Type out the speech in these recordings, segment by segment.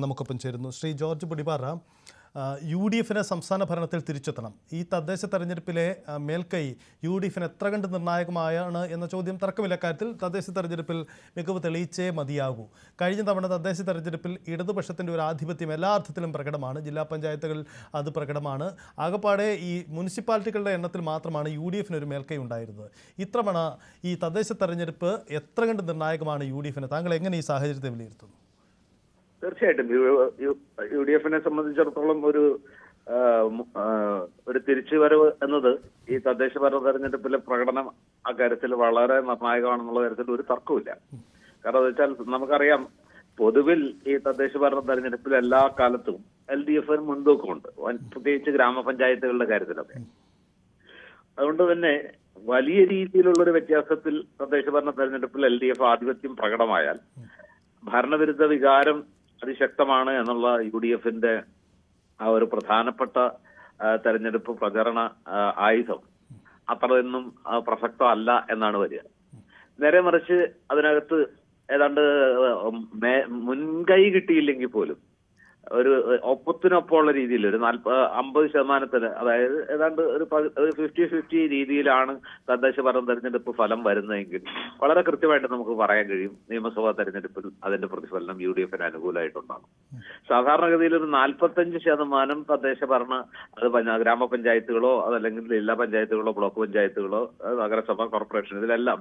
നമുക്കൊപ്പം ചേരുന്നു. Shri George Podipara U D എഫിനെ സംസ്ഥാന ഭരണത്തിൽ തിരിച്ചെത്തണം. ഈ തദ്ദേശ തെരഞ്ഞെടുപ്പിലെ മേൽക്കൈ യു ഡി എഫിന് എത്ര കണ്ട് നിർണായകമായാണ് എന്ന ചോദ്യം തർക്കമില്ല. കാര്യത്തിൽ തദ്ദേശ തെരഞ്ഞെടുപ്പിൽ മികവ് തെളിയിച്ചേ മതിയാകൂ. കഴിഞ്ഞ തവണ തദ്ദേശ തെരഞ്ഞെടുപ്പിൽ ഇടതുപക്ഷത്തിന്റെ ഒരു ആധിപത്യം എല്ലാ അർത്ഥത്തിലും പ്രകടമാണ്. ജില്ലാ പഞ്ചായത്തുകളിൽ അത് പ്രകടമാണ്. ആകപ്പാടെ ഈ മുനിസിപ്പാലിറ്റികളുടെ എണ്ണത്തിൽ മാത്രമാണ് യു ഡി എഫിന് ഒരു മേൽക്കൈ ഉണ്ടായിരുന്നത്. ഇത്തവണ ഈ തദ്ദേശ തെരഞ്ഞെടുപ്പ് എത്ര കണ്ട് നിർണായകമാണ് യു ഡി എഫിന് താങ്കൾ എങ്ങനെ ഈ സാഹചര്യത്തെ വിലയിരുത്തുന്നു? തീർച്ചയായിട്ടും. യു- ഡി എഫിനെ സംബന്ധിച്ചിടത്തോളം ഒരു ഒരു തിരിച്ചുവരവ് എന്നത് ഈ തദ്ദേശ ഭരണ തെരഞ്ഞെടുപ്പിലെ പ്രകടനം അക്കാര്യത്തിൽ വളരെ നിർണായകമാണെന്നുള്ള കാര്യത്തിൽ ഒരു തർക്കമില്ല കാരണം എന്ന് വെച്ചാൽ നമുക്കറിയാം പൊതുവിൽ ഈ തദ്ദേശ ഭരണ തെരഞ്ഞെടുപ്പിൽ എല്ലാ കാലത്തും എൽ ഡി എഫിന് മുൻതൂക്കമുണ്ട് പ്രത്യേകിച്ച് ഗ്രാമപഞ്ചായത്തുകളുടെ കാര്യത്തിലൊക്കെ. അതുകൊണ്ട് തന്നെ വലിയ രീതിയിലുള്ള ഒരു വ്യത്യാസത്തിൽ തദ്ദേശ ഭരണ തെരഞ്ഞെടുപ്പിൽ എൽ ഡി എഫ് ആധിപത്യം പ്രകടമായാൽ ഭരണവിരുദ്ധ വികാരം അതിശക്തമാണ് എന്നുള്ള യു ഡി എഫിന്റെ ആ ഒരു പ്രധാനപ്പെട്ട തെരഞ്ഞെടുപ്പ് പ്രചരണ ആയുധം. അത്രയൊന്നും പ്രസക്തമല്ല എന്നാണ് വരിക. നേരെ മറിച്ച് അതിനകത്ത് ഏതാണ്ട് മുൻകൈ കിട്ടിയില്ലെങ്കിൽ പോലും ഒരു ഒപ്പത്തിനൊപ്പമുള്ള രീതിയിൽ ഒരു നാൽപ്പ അമ്പത് ശതമാനത്തിന് അതായത് ഏതാണ്ട് ഒരു ഒരു ഫിഫ്റ്റി ഫിഫ്റ്റി രീതിയിലാണ് തദ്ദേശ ഭരണ തെരഞ്ഞെടുപ്പ് ഫലം വരുന്നതെങ്കിൽ വളരെ കൃത്യമായിട്ട് നമുക്ക് പറയാൻ കഴിയും. നിയമസഭാ തെരഞ്ഞെടുപ്പിൽ അതിന്റെ പ്രതിഫലനം യു ഡി എഫിന് അനുകൂലമായിട്ടുണ്ടാകും. സാധാരണഗതിയിൽ ഒരു നാൽപ്പത്തഞ്ച് ശതമാനം തദ്ദേശ ഭരണ അത് പഞ്ച- ഗ്രാമപഞ്ചായത്തുകളോ അതല്ലെങ്കിൽ ജില്ലാ പഞ്ചായത്തുകളോ ബ്ലോക്ക് പഞ്ചായത്തുകളോ നഗരസഭ കോർപ്പറേഷൻ ഇതിലെല്ലാം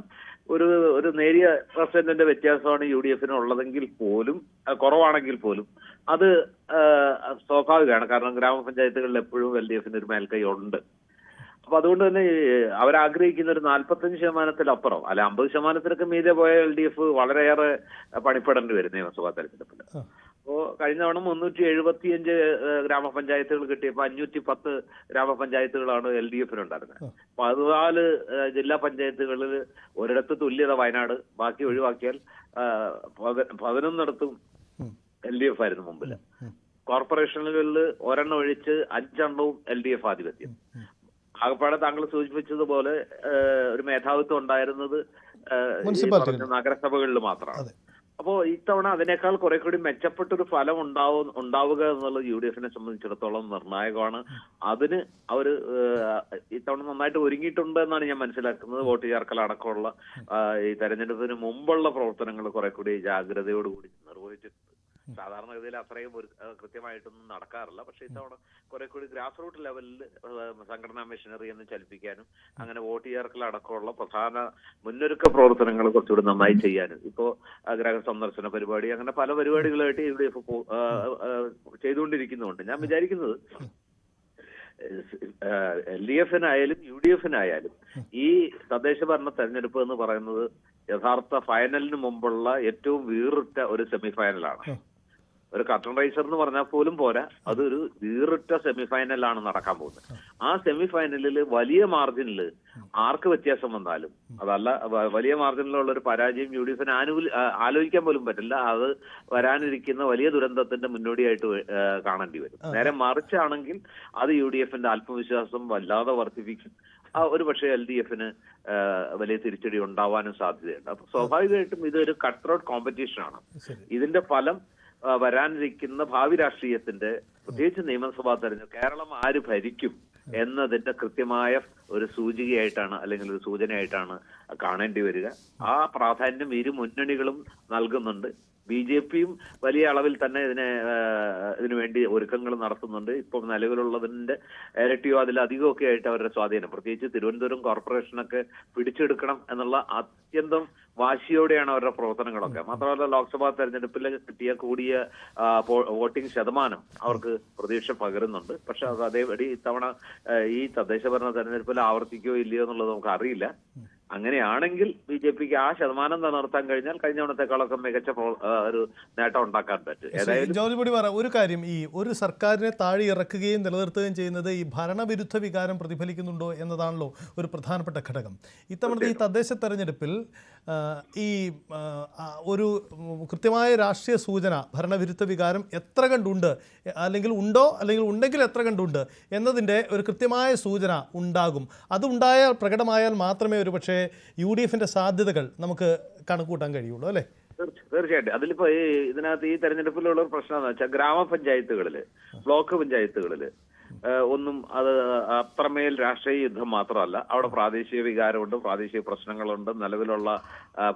ഒരു ഒരു നേരിയ പെർസെന്റിന്റെ വ്യത്യാസമാണ് യു ഡി എഫിന് ഉള്ളതെങ്കിൽ പോലും കുറവാണെങ്കിൽ പോലും അത് സ്വാഭാവികമാണ്. കാരണം ഗ്രാമപഞ്ചായത്തുകളിൽ എപ്പോഴും എൽ ഡി എഫിന് ഒരു മേൽക്കൈ ഉണ്ട്. അപ്പൊ അതുകൊണ്ട് തന്നെ അവരാഗ്രഹിക്കുന്ന ഒരു നാൽപ്പത്തഞ്ച് ശതമാനത്തിലപ്പുറം അല്ല അമ്പത് ശതമാനത്തിനൊക്കെ മീതെ പോയ എൽ ഡി എഫ് വളരെയേറെ പണിപ്പെടേണ്ടി വരും നിയമസഭാ തെരഞ്ഞെടുപ്പിൽ അപ്പോ കഴിഞ്ഞ തവണ മുന്നൂറ്റി എഴുപത്തിയഞ്ച് ഗ്രാമപഞ്ചായത്തുകൾ കിട്ടിയപ്പോൾ അഞ്ഞൂറ്റി പത്ത് ഗ്രാമപഞ്ചായത്തുകളാണ് എൽ ഡി എഫിനുണ്ടായിരുന്നത്. പതിനാല് ജില്ലാ പഞ്ചായത്തുകളിൽ ഒരിടത്ത് തുല്യത വയനാട് ബാക്കി ഒഴിവാക്കിയാൽ പതിനൊന്നിടത്തും. എൽ ഡി എഫ് ആയിരുന്നു മുമ്പിൽ കോർപ്പറേഷനുകളിൽ ഒരെണ്ണം ഒഴിച്ച് അഞ്ചെണ്ണവും എൽ ഡി എഫ് ആധിപത്യം. ആകപ്പാടെ താങ്കൾ സൂചിപ്പിച്ചതുപോലെ ഒരു മേധാവിത്വം ഉണ്ടായിരുന്നത് നഗരസഭകളിൽ മാത്രമാണ്. അപ്പോൾ അപ്പോ ഇത്തവണ അതിനേക്കാൾ കുറെ കൂടി മെച്ചപ്പെട്ടൊരു ഫലം ഉണ്ടാവും ഉണ്ടാവുക എന്നുള്ളത് യു ഡി എഫിനെ സംബന്ധിച്ചിടത്തോളം നിർണായകമാണ്. അതിന് അവർ ഇത്തവണ നന്നായിട്ട് ഒരുങ്ങിയിട്ടുണ്ട് എന്നാണ് ഞാൻ മനസ്സിലാക്കുന്നത്. വോട്ട് ചേർക്കൽ അടക്കമുള്ള ഈ തെരഞ്ഞെടുപ്പിന് മുമ്പുള്ള പ്രവർത്തനങ്ങൾ കുറെ കൂടി ജാഗ്രതയോടുകൂടി നിർവഹിച്ചിട്ടുണ്ട്. സാധാരണഗതിയിൽ അത്രയും ഒരു കൃത്യമായിട്ടൊന്നും നടക്കാറില്ല. പക്ഷേ ഇത്തവണ കുറെ കൂടി ഗ്രാസ് റൂട്ട് ലെവലിൽ സംഘടനാ മെഷീനറി എന്ന് ചലിപ്പിക്കാനും അങ്ങനെ വോട്ട് ചേർക്കൽ അടക്കമുള്ള പ്രധാന മുന്നൊരുക്ക പ്രവർത്തനങ്ങൾ കുറച്ചുകൂടി നന്നായി ചെയ്യാനും ഇപ്പോ ഗ്രഹ സന്ദർശന പരിപാടി അങ്ങനെ പല പരിപാടികളായിട്ട് ഇവിടെ ഇപ്പൊ ചെയ്തുകൊണ്ടിരിക്കുന്നുണ്ട്. ഞാൻ വിചാരിക്കുന്നത് എൽ ഡി എഫിനായാലും യു ഡി എഫിനായാലും ഈ തദ്ദേശ ഭരണ തെരഞ്ഞെടുപ്പ് എന്ന് പറയുന്നത് യഥാർത്ഥ ഫൈനലിന് മുമ്പുള്ള ഏറ്റവും വീറിട്ട ഒരു സെമി ഫൈനലാണ് ഉം. ഒരു കട്ടൺ റൈസർ എന്ന് പറഞ്ഞാൽ പോലും പോരാ. അതൊരു വീറിട്ട സെമിഫൈനലാണ് നടക്കാൻ പോകുന്നത്. ആ സെമിഫൈനലിൽ വലിയ മാർജിനിൽ ആർക്ക് വ്യത്യാസം വന്നാലും അതല്ല വലിയ മാർജിനിലുള്ള ഒരു പരാജയം യു ഡി എഫിന് ആനുകൂല ആലോചിക്കാൻ പോലും പറ്റില്ല. അത് വരാനിരിക്കുന്ന വലിയ ദുരന്തത്തിന്റെ മുന്നോടിയായിട്ട് കാണേണ്ടി വരും. നേരെ മറിച്ചാണെങ്കിൽ അത് യു ഡി എഫിന്റെ ആത്മവിശ്വാസം വല്ലാതെ വർദ്ധിപ്പിക്കും. ആ ഒരു പക്ഷേ എൽ ഡി എഫിന് വലിയ തിരിച്ചടി ഉണ്ടാവാനും സാധ്യതയുണ്ട്. അപ്പൊ സ്വാഭാവികമായിട്ടും ഇതൊരു കട്ട് റോഡ് കോമ്പറ്റീഷൻ ആണ് ഇതിന്റെ ഫലം വരാനിരിക്കുന്ന ഭാവി രാഷ്ട്രീയത്തിന്റെ പ്രത്യേകിച്ച് നിയമസഭാ തെരഞ്ഞെടുപ്പ് കേരളം ആര് ഭരിക്കും എന്നതിന്റെ കൃത്യമായ ഒരു സൂചികയായിട്ടാണ് അല്ലെങ്കിൽ ഒരു സൂചനയായിട്ടാണ് കാണേണ്ടി വരിക. ആ പ്രാധാന്യം ഇരു മുന്നണികളും നൽകുന്നുണ്ട്. ബി ജെ പിയും വലിയ അളവിൽ തന്നെ ഇതിനെ ഇതിനു വേണ്ടി ഒരുക്കങ്ങൾ നടത്തുന്നുണ്ട്. ഇപ്പം നിലവിലുള്ളതിന്റെ ഇരട്ടിയോ അതിലധികമോ ഒക്കെ ആയിട്ട് അവരുടെ സ്വാധീനം. പ്രത്യേകിച്ച് തിരുവനന്തപുരം കോർപ്പറേഷനൊക്കെ പിടിച്ചെടുക്കണം എന്നുള്ള അത്യന്തം വാശിയോടെയാണ് അവരുടെ പ്രവർത്തനങ്ങളൊക്കെ. മാത്രമല്ല ലോക്സഭാ തെരഞ്ഞെടുപ്പിൽ കിട്ടിയ കൂടിയ വോട്ടിംഗ് ശതമാനം അവർക്ക് പ്രതീക്ഷ പകരുന്നുണ്ട്. പക്ഷെ അത് അതേപടി ഇത്തവണ ഈ തദ്ദേശ ഭരണ തെരഞ്ഞെടുപ്പിൽ ആവർത്തിക്കോ ഇല്ലയോ എന്നുള്ളത് നമുക്ക് അറിയില്ല അങ്ങനെയാണെങ്കിൽ ബി ജെ പിക്ക് ആ ശതമാനം നിലനിർത്താൻ കഴിഞ്ഞാൽ കഴിഞ്ഞ തവണത്തെക്കാളൊക്കെ മികച്ച ഒരു നേട്ടം ഉണ്ടാക്കാൻ പറ്റും. ജോലിപൊടി പറ ഒരു കാര്യം ഈ ഒരു സർക്കാരിനെ താഴെ ഇറക്കുകയും നിലനിർത്തുകയും ചെയ്യുന്നത് ഈ ഭരണവിരുദ്ധ വികാരം പ്രതിഫലിക്കുന്നുണ്ടോ എന്നതാണല്ലോ ഒരു പ്രധാനപ്പെട്ട ഘടകം. ഇത്തവണത്തെ ഈ തദ്ദേശ തെരഞ്ഞെടുപ്പിൽ ഈ ഒരു കൃത്യമായ രാഷ്ട്രീയ സൂചന ഭരണവിരുദ്ധ വികാരം എത്ര കണ്ടുണ്ട് അല്ലെങ്കിൽ ഉണ്ടോ അല്ലെങ്കിൽ ഉണ്ടെങ്കിൽ എത്ര കണ്ടുണ്ട് എന്നതിന്റെ ഒരു കൃത്യമായ സൂചന ഉണ്ടാകും. അതുണ്ടായാൽ പ്രകടമായാൽ മാത്രമേ ഒരു പക്ഷേ യു ഡി എഫിന്റെ സാധ്യതകൾ നമുക്ക് കണക്കൂട്ടാൻ കഴിയുള്ളൂ അല്ലേ? തീർച്ച- തീർച്ചയായിട്ടും. അതിലിപ്പോ ഈ ഇതിനകത്ത് ഈ തെരഞ്ഞെടുപ്പിലുള്ള ഒരു പ്രശ്നം എന്ന് വെച്ചാൽ ഗ്രാമപഞ്ചായത്തുകളിൽ ബ്ലോക്ക് പഞ്ചായത്തുകളിൽ ഒന്നും അത് അത്രമേൽ രാഷ്ട്രീയ യുദ്ധം മാത്രമല്ല. അവിടെ പ്രാദേശിക വികാരമുണ്ട് പ്രാദേശിക പ്രശ്നങ്ങളുണ്ട് നിലവിലുള്ള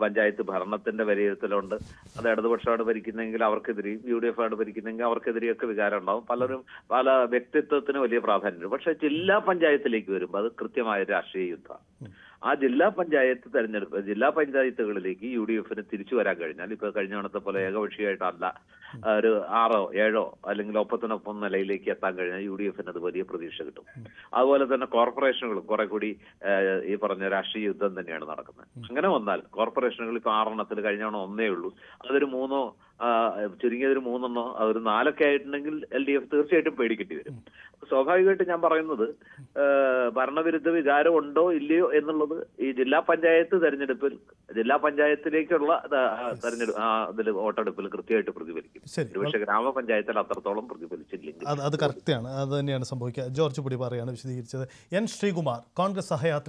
പഞ്ചായത്ത് ഭരണത്തിന്റെ വിലയിരുത്തലുണ്ട്. അത് ഇടതുപക്ഷമാണ് ഭരിക്കുന്നെങ്കിൽ അവർക്കെതിരെയും യു ഡി എഫ് ആണ് ഭരിക്കുന്നെങ്കിൽ അവർക്കെതിരെയൊക്കെ വികാരം ഉണ്ടാവും പലരും പല വ്യക്തിത്വത്തിന് വലിയ പ്രാധാന്യമുണ്ട്. പക്ഷെ ജില്ലാ പഞ്ചായത്തിലേക്ക് വരുമ്പോൾ അത് കൃത്യമായ രാഷ്ട്രീയ യുദ്ധമാണ്. ആ ജില്ലാ പഞ്ചായത്ത് തെരഞ്ഞെടുപ്പ് ജില്ലാ പഞ്ചായത്തുകളിലേക്ക് യു ഡി എഫിന് തിരിച്ചു വരാൻ കഴിഞ്ഞാൽ ഇപ്പൊ കഴിഞ്ഞ തവണത്തെ പോലെ ഏകപക്ഷീയമായിട്ടല്ല ഒരു ആറോ ഏഴോ അല്ലെങ്കിൽ ഒപ്പത്തിനൊപ്പം നിലയിലേക്ക് എത്താൻ കഴിഞ്ഞാൽ യു ഡി എഫിന് അത് വലിയ പ്രതീക്ഷ കിട്ടും. അതുപോലെ തന്നെ കോർപ്പറേഷനുകളും കുറെ കൂടി ഈ പറഞ്ഞ രാഷ്ട്രീയ യുദ്ധം തന്നെയാണ് നടക്കുന്നത്. അങ്ങനെ വന്നാൽ കോർപ്പറേഷനുകൾ ഇപ്പൊ ആറെണ്ണത്തിൽ കഴിഞ്ഞ തവണ ഒന്നേ ഉള്ളൂ. അതൊരു മൂന്നോ ചുരുങ്ങിയതൊരു മൂന്നെണ്ണോ അതൊരു നാലൊക്കെ ആയിട്ടുണ്ടെങ്കിൽ എൽ ഡി എഫ് തീർച്ചയായിട്ടും പേടിക്കേണ്ടി വരും. സ്വാഭാവികമായിട്ട് ഞാൻ പറയുന്നത് ഭരണവിരുദ്ധ വികാരം ഉണ്ടോ ഇല്ലയോ എന്നുള്ളത് ഈ ജില്ലാ പഞ്ചായത്ത് തെരഞ്ഞെടുപ്പിൽ ജില്ലാ പഞ്ചായത്തിലേക്കുള്ള തെരഞ്ഞെടുപ്പ് അതിൽ വോട്ടെടുപ്പിൽ കൃത്യമായിട്ട് പ്രതിഫലിക്കും. പക്ഷേ ഗ്രാമപഞ്ചായത്തിൽ അത്രത്തോളം പ്രതിഫലിച്ചില്ലെങ്കിൽ അത് അത് കറക്റ്റാണ് അത് തന്നെയാണ് സംഭവിക്കുക. ജോർജ് പുടി പറയാണ് വിശദീകരിച്ചത്. എൻ ശ്രീകുമാർ കോൺഗ്രസ് സഹയാത്രി